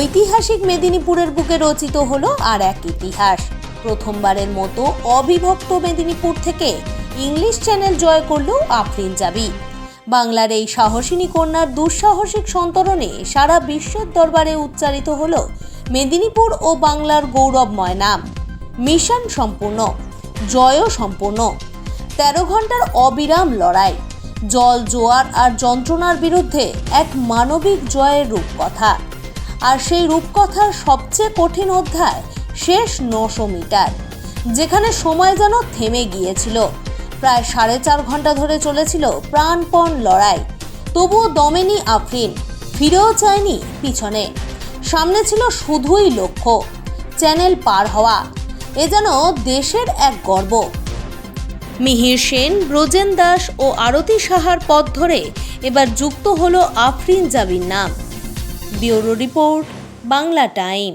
ঐতিহাসিক মেদিনীপুরের বুকে রচিত হলো আর এক ইতিহাস। প্রথমবারের মতো অবিভক্ত মেদিনীপুর থেকে ইংলিশ চ্যানেল জয় করল আফরিন জাবি। বাংলার এই সাহসিনী কন্যার দুঃসাহসিক সন্তরণে সারা বিশ্বের দরবারে উচ্চারিত হল মেদিনীপুর ও বাংলার গৌরবময় নাম। মিশন সম্পূর্ণ, জয়ও সম্পূর্ণ। তেরো ঘণ্টার অবিরাম লড়াই, জল, জোয়ার আর যন্ত্রণার বিরুদ্ধে এক মানবিক জয়ের রূপকথা। আর সেই রূপকথার সবচেয়ে কঠিন অধ্যায় শেষ নশো মিটার, যেখানে সময় যেন থেমে গিয়েছিল। প্রায় সাড়ে চার ঘণ্টা ধরে চলেছিল প্রাণপণ লড়াই। তবুও দমেনি আফরিন, ফিরেও চায়নি পিছনে। সামনে ছিল শুধুই লক্ষ্য, চ্যানেল পার হওয়া, এ যেন দেশের এক গর্ব। মিহির সেন, ব্রজেন দাস ও আরতি সাহার পথ ধরে এবার যুক্ত হলো আফরিন জাবির নাম। Bureau report Bangla time.